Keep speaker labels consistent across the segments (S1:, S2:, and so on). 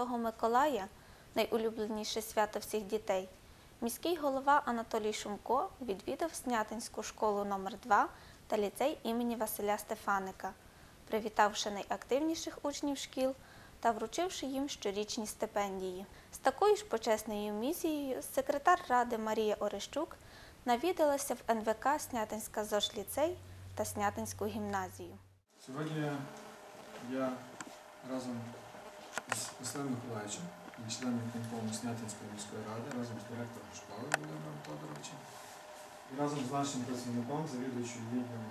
S1: Святого Миколая, найулюбленіше свято всіх дітей, міський голова Анатолій Шумко відвідав Снятинську школу номер 2 та ліцей імені Василя Стефаника, привітавши найактивніших учнів шкіл та вручивши їм щорічні стипендії. З такою ж почесною місією секретар ради Марія Орещук навідалася в НВК Снятинська ЗОЖ-ліцей та Снятинську гімназію.
S2: Сьогодні я разом з Василем Миколаївичем, членом виконкому Снятинської міської ради, разом з директором школи Володимиром Тодоровичем і разом з нашим працівником, завідуючим відділом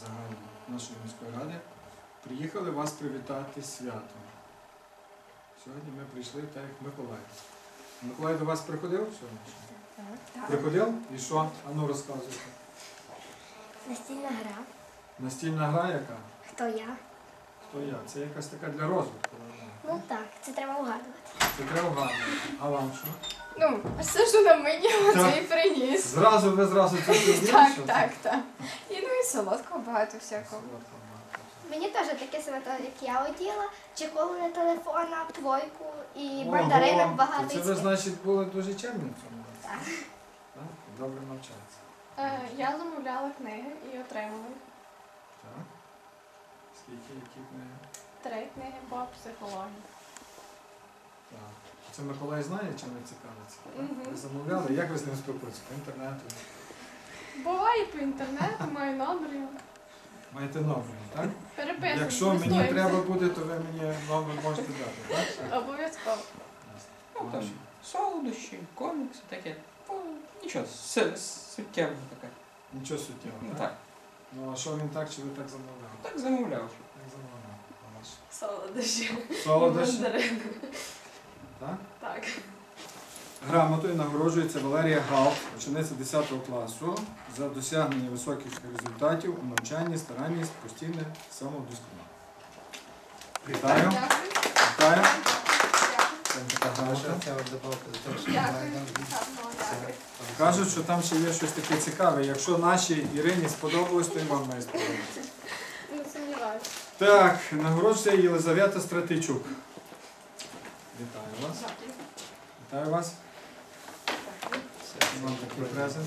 S2: загального нашої міської ради, приїхали вас привітати святом. Сьогодні ми прийшли так як Миколай. Миколай до вас приходив сьогодні? Приходив? І що? Ану розказуйте.
S3: Настільна гра.
S2: Настільна гра яка?
S3: Хто я?
S2: Хто я? Це якась така для розвитку.
S3: Ну так, це треба угадувати.
S2: Це треба вгадувати. А вам що?
S4: Ну, все, що на мені, оце і приніс.
S2: Зразу ви зразу це зробили?
S4: Так,
S2: що
S4: так, так. І ну і солодкого багато всякого.
S3: Мені теж таке саме, як я оділа, чехол на телефона, двойку і мандаринок багато.
S2: то Це ви, значить, були дуже чемні в цьому році.
S3: Так.
S2: Так? Добре навчається.
S4: Е, я замовляла книги і отримала
S2: Так. Скільки, які книги?
S4: Три книги по психології.
S2: Так. Це Миколай знає, чим ви цікавиться? так?
S4: Мгм.
S2: Ви замовляли? Як ви з ним спілкуєтеся? По інтернету?
S4: Буває по інтернету, маю номер. його.
S2: Маєте номер, так?
S4: Переписуємо.
S2: Якщо мені треба буде, то ви мені номер можете дати, так?
S4: Обов'язково.
S5: Ну, так, солодощі, комікси, таке. Ну, нічого, с- суттєво таке.
S2: Нічого суттєвого,
S5: Ну
S2: так?
S5: так,
S2: Ну а що він так, чи ви так замовляли?
S5: так замовляв.
S2: Як замовляв?
S4: Солодощі.
S2: Солодощі,
S4: Мандарин.
S2: так?
S4: Так.
S2: Грамотою нагороджується Валерія Гал, учениця 10 класу, за досягнення високих результатів у навчанні, старанність, постійне самовдосконалення. Вітаю, вітаю.
S4: Дякую.
S2: Кажуть, що там ще є щось таке цікаве. Якщо нашій Ірині сподобалось, то і вам має сподобатися. Так, нагороджується Єлизавета Стратичук. Вітаю вас. Вітаю вас. Вам такий презент.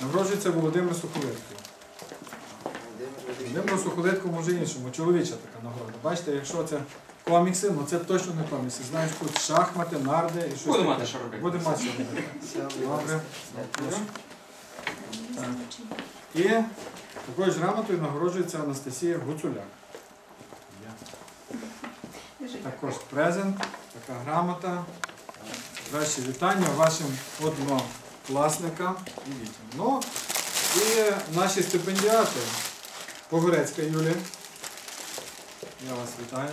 S2: Нагороджується Володимир Сухолитко. Володимир Сухолитко може іншому, чоловіча така нагорода. Бачите, якщо це комікси, ну це точно не комікси. Знаєш, тут шахмати, нарди і щось. Таке.
S5: мати що робити.
S2: Буде мати що робити. Добре. Прошу. Так. І такою ж грамотою нагороджується Анастасія Гуцуляк. Також презент, така грамота. Краще вітання вашим однокласникам і дітям. Ну, і наші стипендіати. Погорецька Юлія. Я вас вітаю.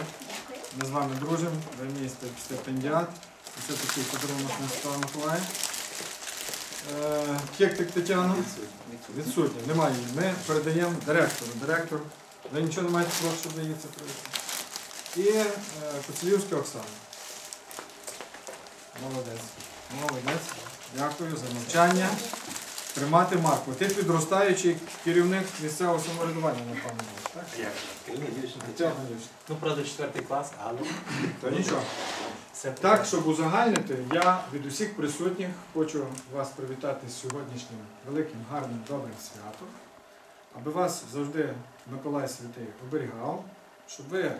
S2: Ми з вами дружимо, ви мій стип- стипендіат. Це такий подарунок на. Е, Кектик Тетяна. Відсутня, немає її. Ми передаємо директору. Директор, ви нічого не маєте проти, щоб її це привезти. І е, Коцелівська Оксана. Молодець. Молодець. Дякую за навчання. Тримати марку. Ти підростаючий керівник місцевого самоврядування, напевно, так?
S6: Як?
S2: Тетяна Юрійовна.
S6: Ну, правда, четвертий клас, але
S2: То нічого. Так, щоб узагальнити, я від усіх присутніх хочу вас привітати з сьогоднішнім великим, гарним, добрим святом, аби вас завжди Миколай Святий оберігав, щоб ви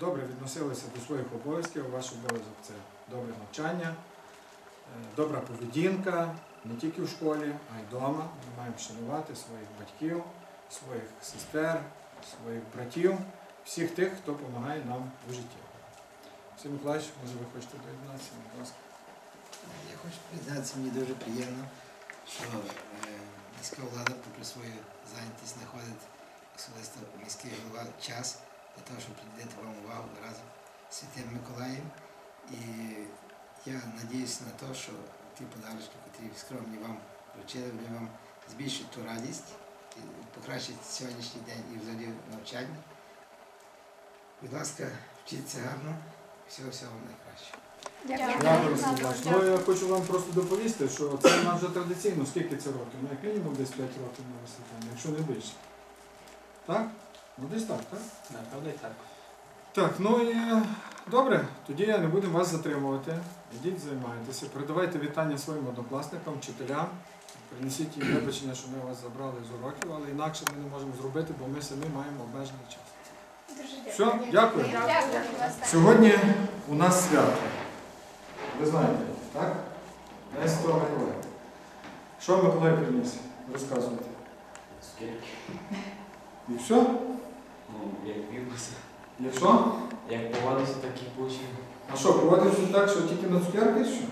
S2: добре відносилися до своїх обов'язків. Ваш обов'язок це добре навчання, е, добра поведінка не тільки в школі, а й вдома. Ми маємо шанувати своїх батьків, своїх сестер, своїх братів, всіх тих, хто допомагає нам у житті. Сергій Миколаївич, може ви хочете доєднатися, будь ласка.
S7: Я хочу признатися, мені дуже приємно, що е, міська влада, попри свою зайнятість, знаходить особисто міський голова час для того, щоб приділити вам увагу разом з Святим Миколаєм. І я надіюся на те, що ті подарунки, які скромні вам вручили, вони вам збільшать ту радість, покращать сьогоднішній день і взагалі навчання. Будь ласка, вчіться гарно, всього-всього вам найкращого.
S4: Дякую.
S2: Ну, я хочу вам просто доповісти, що це в нас вже традиційно, скільки це років? Ну, як мінімум десь 5 років на висвітлення, якщо не більше. Так? Ну десь так, так?
S6: Напевно, і так.
S2: Так, ну і е, добре, тоді я не буду вас затримувати. Ідіть, займайтеся, передавайте вітання своїм однокласникам, вчителям. Принесіть їм вибачення, що ми вас забрали з уроків, але інакше ми не можемо зробити, бо ми самі маємо обмежений час. Все, дякую.
S3: Дякую.
S2: Сьогодні у нас свято. Ви знаєте, так? День Святого Миколая. Що Миколай приніс? Розказуйте.
S8: Скільки?
S2: І все?
S8: Ну, як вівся.
S2: Якщо?
S8: Як поводився, так і получив.
S2: А що, проводився так, що тільки на цукерки? Що?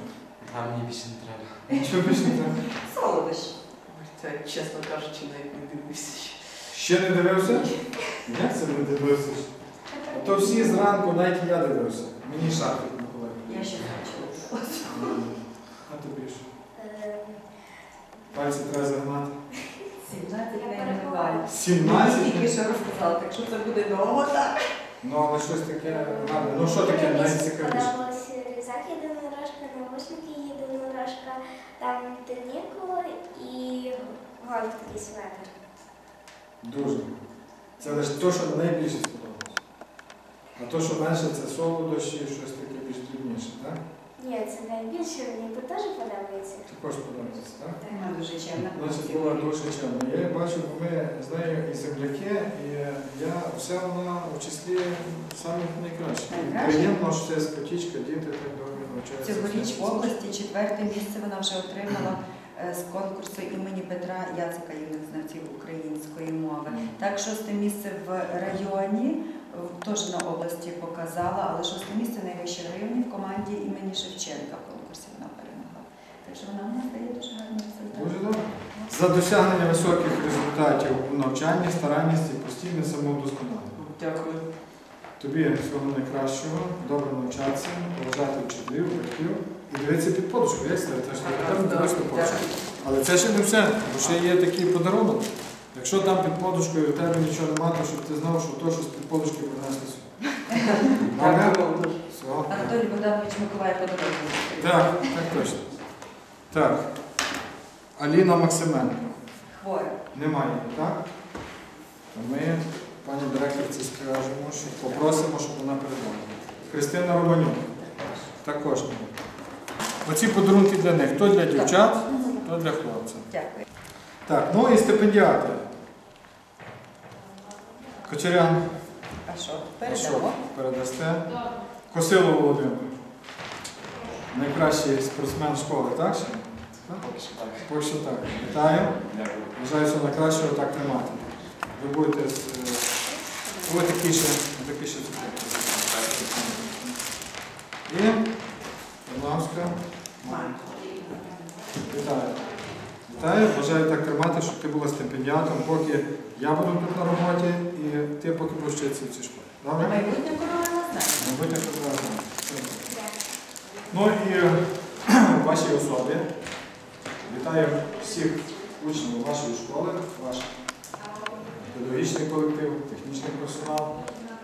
S8: А мені більше не треба.
S2: Нічого більше не треба.
S9: Солодощі. Це, чесно кажучи, навіть не дивлюся.
S2: Ще не дивився? Як це не дивився? А то всі зранку, навіть я дивився. Мені шарфик Миколай.
S9: Я ще бачила.
S2: А тобі що?
S3: Е,
S2: Пальці треба загнати.
S9: 17
S3: Я
S9: не
S3: перебуваю.
S9: буває.
S2: 17?
S9: Тільки що розказала, так що це буде довго, так?
S2: Ну, але щось таке гарне. Ну що таке найцікавіше?
S3: Сподобалось рюкзак єдинорожка, навушники єдинорожка, там тернікули і гольф такий светр.
S2: Дуже. Це лише те, що найбільше сподобалося. А то, що менше, це солодощі, щось таке більш дрібніше, так?
S3: Ні, це найбільше, мені тут теж подобається.
S2: Також подобається, так?
S9: Вона дуже чемна.
S2: Значить, була дуже чемна. Я бачу, бо ми з нею і земляки, і я все вона у числі самих найкращих. І
S9: Найкраще?
S2: Приємно, що це спотічка, діти так добре навчаються.
S10: Цьогоріч в області четверте місце вона вже отримала з конкурсу імені Петра Яцика юних знавців української мови. Так, шосте місце в районі теж на області показала, але шосте місце найвище в районі в команді імені Шевченка в конкурсі вона перемогла. Так що вона в нас дає дуже гарний результат.
S2: Дуже добре. За досягнення високих результатів у навчанні, старанність і постійне самовдосконалення.
S9: Дякую.
S2: Тобі всього найкращого, добре навчатися, поважати вчителів, батьків і дивитися під подушку. Як це? Те, що там дивишся під подушку. Але це ще не все, бо ще є такий подарунок. Якщо там під подушкою у тебе нічого немає, то щоб ти знав, що то, що з під подушки принесли сюди.
S10: Анатолій Богданович Миколай подарунок.
S2: Так, так точно. Так. Аліна Максименко.
S10: Хвора.
S2: Немає, так? Ми пані директорці скажемо, що попросимо, щоб вона передала. Христина Романюк. Також немає. Оці подарунки для них. То для дівчат, то для хлопців.
S10: Дякую.
S2: Так, ну і стипендіати. Кочерян,
S10: А що? Передамо.
S2: передасте? Косило Володимир. Найкращий спортсмен школи, так? ще? Так? Поки що так. Вітаю.
S8: Дякую.
S2: Бажаю всього найкращого так тримати. Ви будете е, ви такі ще, ви такі ще. І Тарнавська. Вітаю. Вітаю, бажаю так тримати, щоб ти була стипендіатом, поки я буду тут на роботі і ти поки будеш вчитися в цій школі. Добре?
S10: Майбутнє корона знає.
S2: Мабуть, що. Ну і вашій особі вітаю всіх учнів вашої школи, ваш педагогічний колектив, технічний персонал.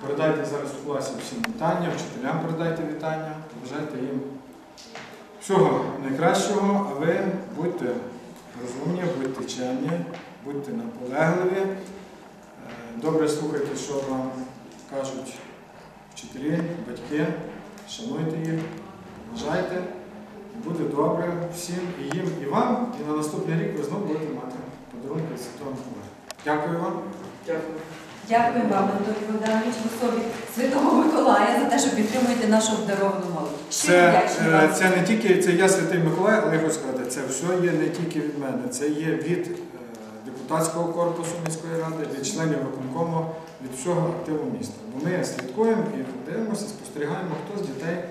S2: Передайте зараз у класі всім вітання, вчителям передайте вітання, бажайте їм всього найкращого, а ви будьте розумні, будьте чемні, будьте наполегливі, е, добре слухайте, що вам кажуть вчителі, батьки, шануйте їх, поважайте, буде добре всім і їм, і вам. І на наступний рік ви знову будете мати подарунки Святого Миколая. Дякую вам.
S9: Дякую.
S10: Дякую вам, Анатолій Богданович, в особі Святого Миколая за те, що підтримуєте нашу обдаровану
S2: Це, е, це не тільки це я Святий Миколай, але я хочу сказати, це все є не тільки від мене, це є від е, депутатського корпусу міської ради, від членів виконкому, від всього активу міста. Бо ми слідкуємо і дивимося, спостерігаємо, хто з дітей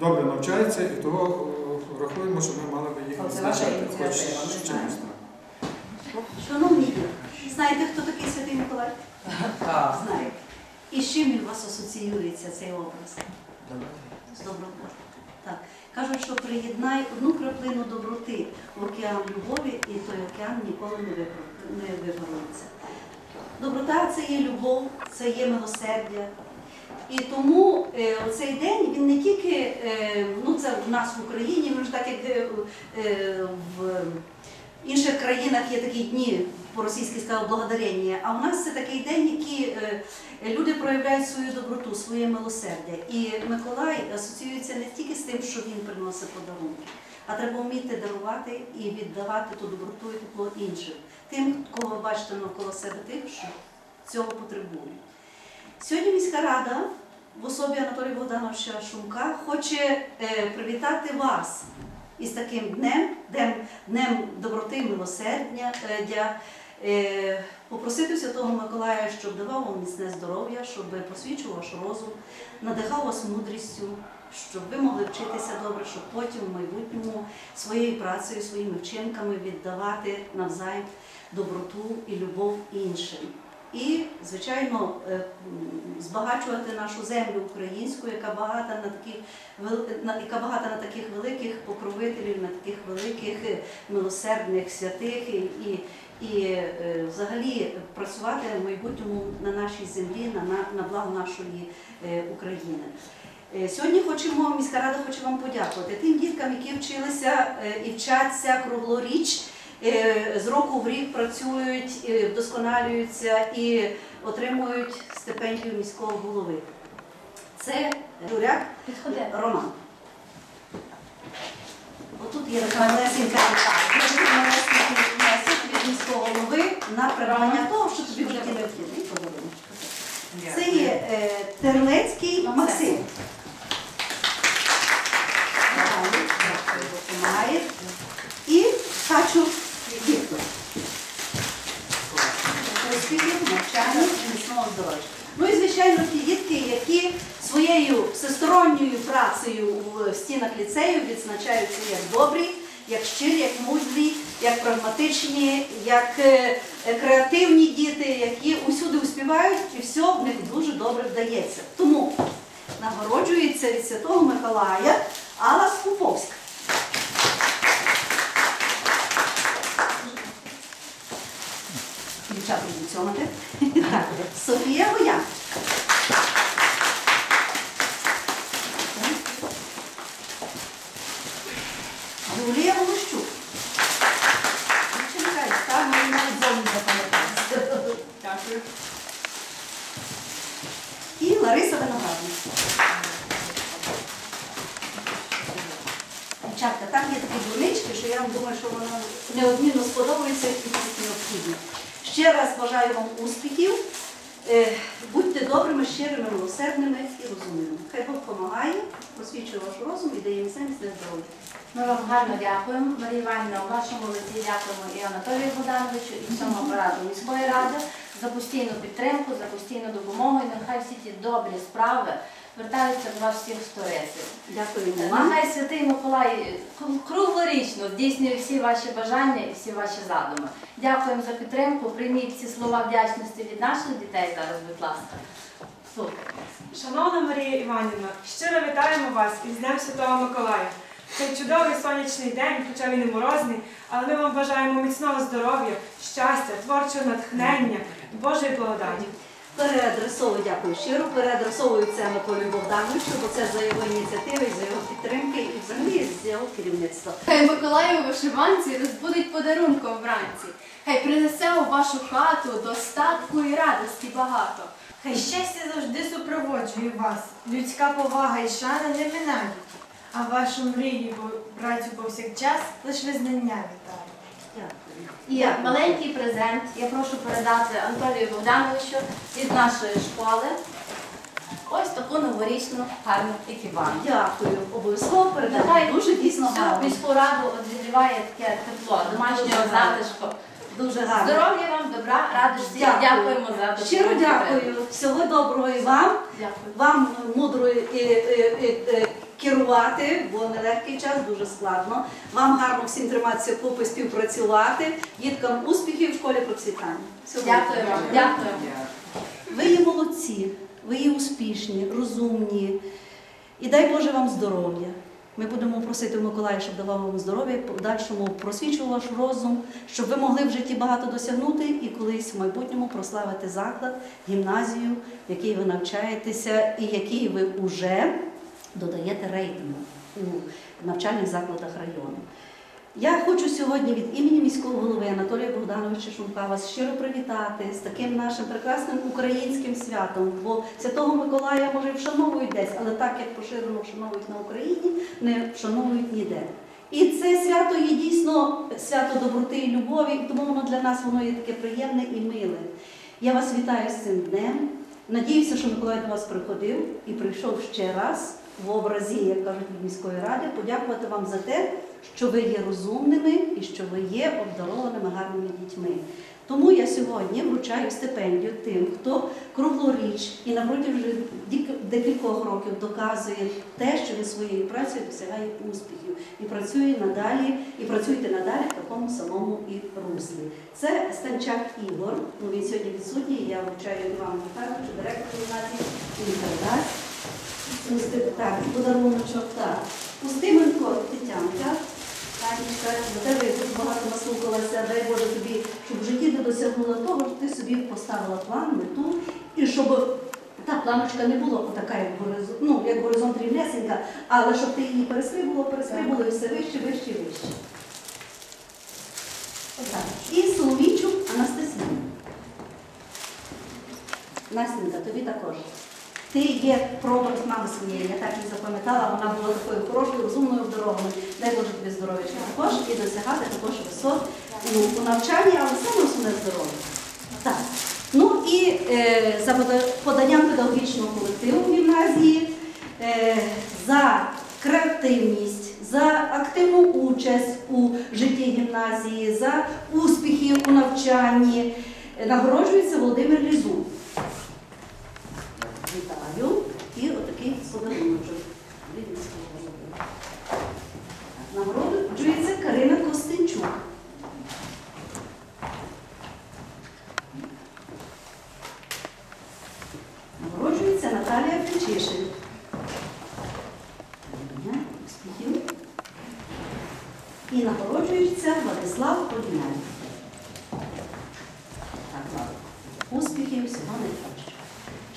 S2: добре навчається, і того е, рахуємо, що ми мали би їх відзначати. Хоч чимось
S10: знаємо.
S2: так.
S11: Шановні, знаєте, хто такий Святий Миколай?
S9: Так.
S11: Знаю. І з чим він у вас асоціюється цей образ? З добротою. Так. Кажуть, що приєднай одну краплину доброти в океан любові, і той океан ніколи не випро- Доброта це є любов, це є милосердя. І тому е, цей день він не тільки, е, ну це в нас в Україні, він ж так як е, е, в В інших країнах є такі дні, по-російськи сказав, благодарення, а у нас це такий день, який е, люди проявляють свою доброту, своє милосердя. І Миколай асоціюється не тільки з тим, що він приносить подарунки, а треба вміти дарувати і віддавати ту доброту і тепло іншим, тим, кого бачите навколо себе, тих, що цього потребують. Сьогодні міська рада в особі Анатолія Богдановича Шумка хоче е, привітати вас із таким днем, днем, днем доброти, милосердя, е, попросити Святого Миколая, щоб давав вам міцне здоров'я, щоб просвічував ваш розум, надихав вас мудрістю, щоб ви могли вчитися добре, щоб потім в майбутньому своєю працею, своїми вчинками віддавати навзаєм доброту і любов іншим. І, звичайно, е, збагачувати нашу землю українську, яка багата на таких яка багата на таких великих покровителів, на таких великих е, милосердних святих і, і, е, взагалі працювати в майбутньому на нашій землі, на, на, на благо нашої України. Сьогодні хочемо, міська рада хоче вам подякувати тим діткам, які вчилися і вчаться круглоріч, з року в рік працюють, е, вдосконалюються і отримують стипендію міського голови. Це Журяк Роман. Отут є така малесенька від міського голови на придбання того, що тобі в житті необхідно. Подарунок. Це є е, Терлецький Максим. Дякую. І Качур Успіхів, навчання і здоров'я. Ну і звичайно ті дітки, які своєю всесторонньою працею в стінах ліцею відзначаються як добрі, як щирі, як мудрі, як прагматичні, як е, креативні діти, які усюди успівають і все в них дуже добре вдається. Тому нагороджується від Святого Миколая Алла Скуповська. Дівчата будуть цьомати. Так. Софія Гоян. Юлія Волощук. Дівчинка, яка мені навіть зовні запам'яталася. Дякую. І Лариса Виноградник. Дівчатка, там є такі дурнички, що я вам думаю, що воно неодмінно сподобається і досить необхідно. Ще раз бажаю вам успіхів. Е, Будьте добрими, щирими, милосердними і розумними. Хай Бог допомагає, просвічує ваш розум і дає міцне міцне здоров'я.
S12: Ми вам гарно дякуємо, Марія Іванівна, у вашому лиці дякуємо і Анатолію Богдановичу, і всьому апарату міської ради за постійну підтримку, за постійну допомогу. І нехай всі ті добрі справи вертаються до вас всіх сториців.
S11: Дякуємо вам.
S12: Нехай святий Миколай круглорічно здійснює всі ваші бажання і всі ваші задуми. Дякуємо за підтримку. Прийміть ці слова вдячності від наших дітей зараз, будь ласка. Супер.
S13: Шановна Марія Іванівна, щиро вітаємо вас із Днем Святого Миколая. Цей чудовий сонячний день, хоча він і морозний, але ми вам бажаємо міцного здоров'я, щастя, творчого натхнення Божої благодаті.
S11: Переадресовую, дякую щиро, переадресовую це Анатолію Богдановичу, бо це за його ініціативи, за його підтримки і взагалі з його керівництва.
S4: Хай Миколай у вишиванці розбудить подарунком вранці. Хай принесе у вашу хату достатку і радості багато.
S14: Хай щастя завжди супроводжує вас, людська повага і шана не минають, а вашу мрію, братю повсякчас, лиш визнання вітаю.
S12: І маленький презент я прошу передати Анатолію Богдановичу від нашої школи ось таку новорічну гарну екіпану.
S11: Дякую. Обов'язково передам.
S12: Нехай
S11: Дуже дійсно
S12: всю
S11: гарно.
S12: міську раду відігріває таке тепло, домашнього затишку.
S11: Дуже гарно.
S12: Здоров'я вам, добра, радості.
S11: Дякую.
S12: Дякуємо за допомогу.
S11: Щиро дякую. Всього доброго і вам.
S12: Дякую.
S11: Вам мудро і, і, і, і, керувати, бо нелегкий час, дуже складно. Вам гарно всім триматися купи, співпрацювати. Діткам успіхів в школі процвітання. Всього
S12: Дякую вам. Дякую.
S11: Ви є молодці, ви є успішні, розумні. І дай Боже вам здоров'я. Ми будемо просити Миколая, щоб давав вам здоров'я, в подальшому просвічував ваш розум, щоб ви могли в житті багато досягнути і колись в майбутньому прославити заклад, гімназію, в якій ви навчаєтеся, і який ви вже додаєте рейтингу у навчальних закладах району. Я хочу сьогодні від імені міського голови Анатолія Богдановича Шумка вас щиро привітати з таким нашим прекрасним українським святом. Бо Святого Миколая може вшановують десь, але так як поширено вшановують на Україні, не вшановують ніде. І це свято є дійсно свято доброти і любові, тому воно для нас воно є таке приємне і миле. Я вас вітаю з цим днем. Надіюся, що Миколай до вас приходив і прийшов ще раз в образі, як кажуть міської ради, подякувати вам за те, що ви є розумними і що ви є обдарованими гарними дітьми. Тому я сьогодні вручаю стипендію тим, хто круглоріч і на протязі декількох років доказує те, що він своєю працею досягає успіхів і працює надалі, і працюєте надалі в такому самому і руслі. Це Станчак Ігор. Ну він сьогодні відсутній. Я вручаю Івану Михайловичу, директору гімназії, він передасть. Так, подаруночок, так. Устименко Тетянка. Танечка, до тебе багато наслухалася, дай Боже тобі, щоб в житті ти досягнула того, що ти собі поставила план, мету, і щоб та планочка не була така, як горизонт, ну, як горизонт рівнесенька, але щоб ти її перестрибувала, перестрибувала і все вище, вище, вище. Отак. І Соломійчук Анастасія. Настенька, тобі також. Ти є прообраз мами своєї, я так її запам'ятала, вона була такою хорошою, розумною, обдарованою. Дай Боже тобі здоров'я також і досягати також висот у, у навчанні, але саме основне здоров'я. Так. Ну і е, за поданням педагогічного колективу в гімназії, е, за креативність, за активну участь у житті гімназії, за успіхи у навчанні е, нагороджується Володимир Лізун. Вітаю. І отакий подаруночок. від міського голови. Так, Нагороджується Карина Костенчук. Нагороджується Наталія Фечишин. Ага, Успіхів. І нагороджується Владислав Поліняй. Так, Влад. Успіхів, всього найкращого.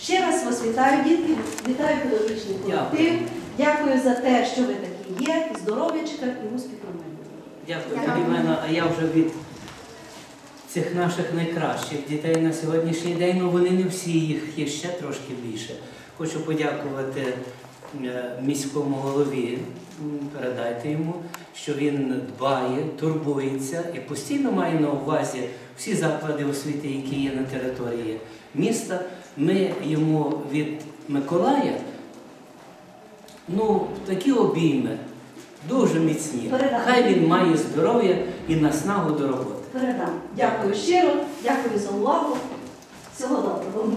S11: Ще раз вас вітаю, дітки, вітаю педагогічний колектив. Дякую за те, що ви такі є, здоров'ячка і успіху в майбутньому.
S12: Дякую,
S11: Дякую.
S12: Дякую. Івана. А я вже від цих наших найкращих дітей на сьогоднішній день, ну вони не всі, їх є ще трошки більше. Хочу подякувати е, міському голові, передайте йому, що він дбає, турбується і постійно має на увазі всі заклади освіти, які є на території міста. Ми йому від Миколая ну, такі обійми, дуже міцні.
S11: Передам.
S12: Хай він має здоров'я і наснагу до роботи.
S11: Передам. Дякую щиро, дякую за увагу. Всього доброго.